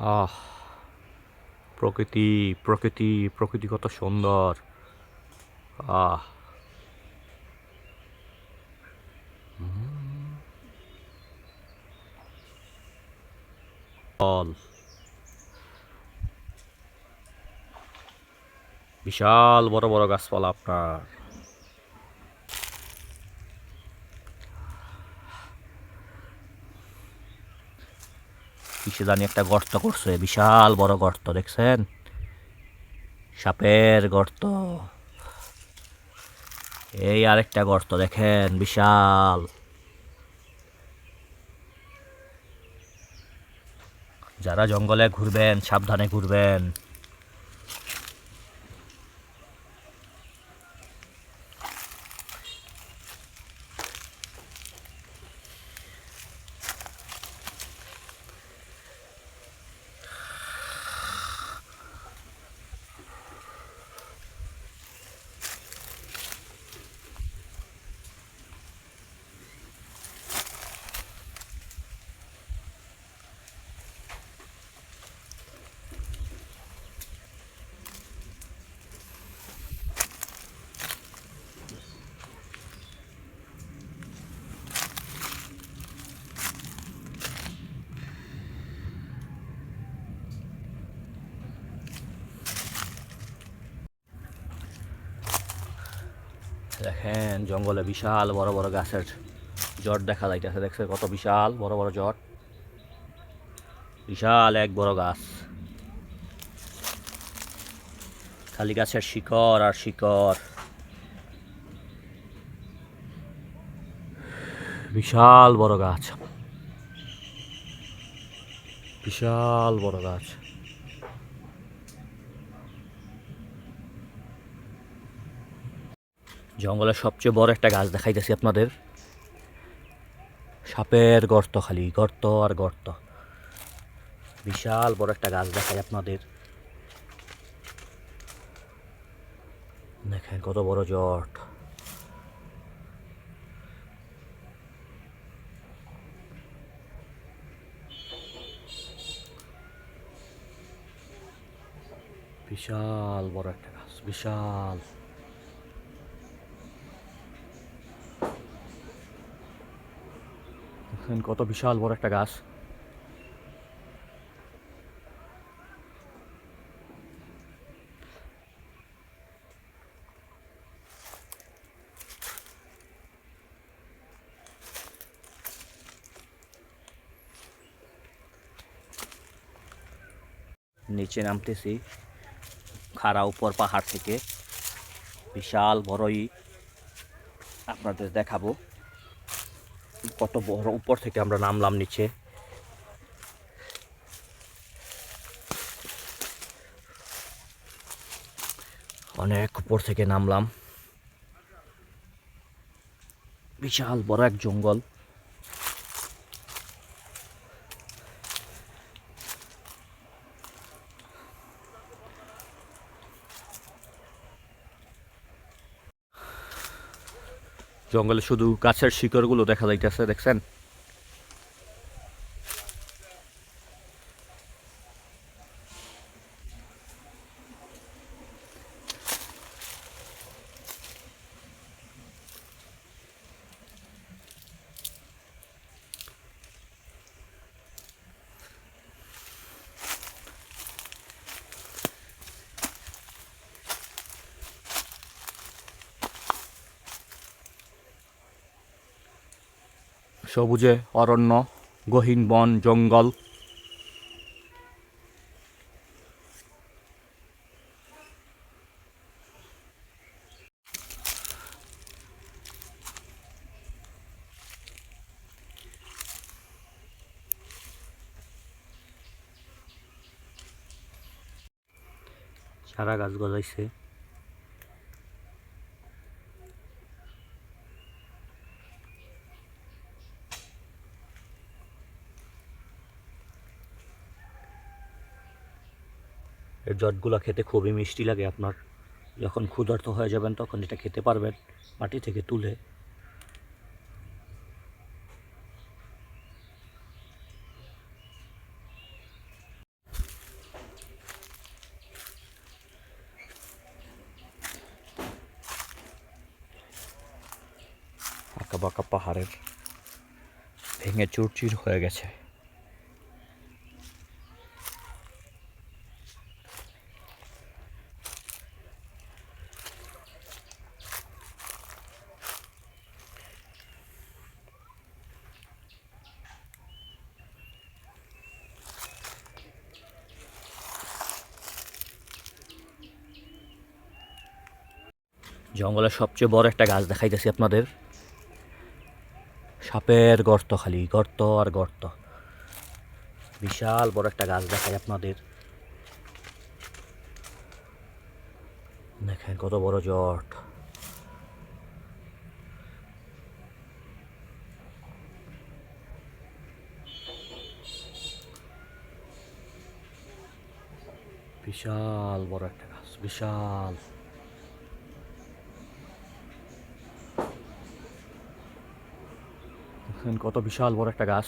আহ প্রকৃতি প্রকৃতি প্রকৃতি কত সুন্দর। আহ। বিশাল বড় বড় গাছপালা আপনার। কিসে জানি একটা গর্ত করছে, বিশাল বড় গর্ত, দেখছেন? সাপের গর্ত। এই আরেকটা গর্ত, দেখেন, বিশাল। যারা জঙ্গলে ঘুরবেন, সাবধানে ঘুরবেন। দেখেন, জঙ্গলে বিশাল বড় বড় গাছের জট দেখা যাইতেছে দেখছে কত বিশাল বড় বড় জট? বিশাল এক বড় গাছ। খালি গাছের শিকড় আর শিকড়। বিশাল বড় গাছ। বিশাল বড় গাছ। জঙ্গলের সবচেয়ে বড় একটা গাছ দেখাইতেছি আপনাদের। সাপের গর্ত খালি, গর্ত আর গর্ত। বিশাল বড় একটা গাছ দেখাই আপনাদের। দেখেন কত বড় জট। বিশাল বড় একটা গাছ, বিশাল। দেখেন কত বিশাল বড় একটা গাছ। নিচে নামতেছি খাড়া উপর পাহাড় থেকে। বিশাল বড়ই আপনাদের দেখাবো। কত বড় উপর থেকে আমরা নামলাম নিচে। অনেক উপর থেকে নামলাম। বিশাল বড় এক জঙ্গল। জঙ্গলে শুধু গাছের শিকড়গুলো দেখা যাইতেছে দেখছেন? সবুজে অরণ্য গহীন বন জঙ্গল। সারা গাছ গজাইছে। এর জটগুলো খেতে খুবই মিষ্টি লাগে আপনার। যখন ক্ষুধার্ত হয়ে যাবেন তখন এটা খেতে পারবেন মাটি থেকে তুলে। আঁকা বাঁকা পাহাড়ের ভেঙে চুরচির হয়ে গেছে। জঙ্গলের সবচেয়ে বড় একটা গাছ দেখাইতেছি আপনাদের। সাপের গর্ত খালি, গর্ত আর গর্ত। বিশাল বড় একটা গাছ দেখাই আপনাদের। দেখেন কত বড় জট। বিশাল বড় একটা গাছ, বিশাল। কত বিশাল বড় একটা গাছ।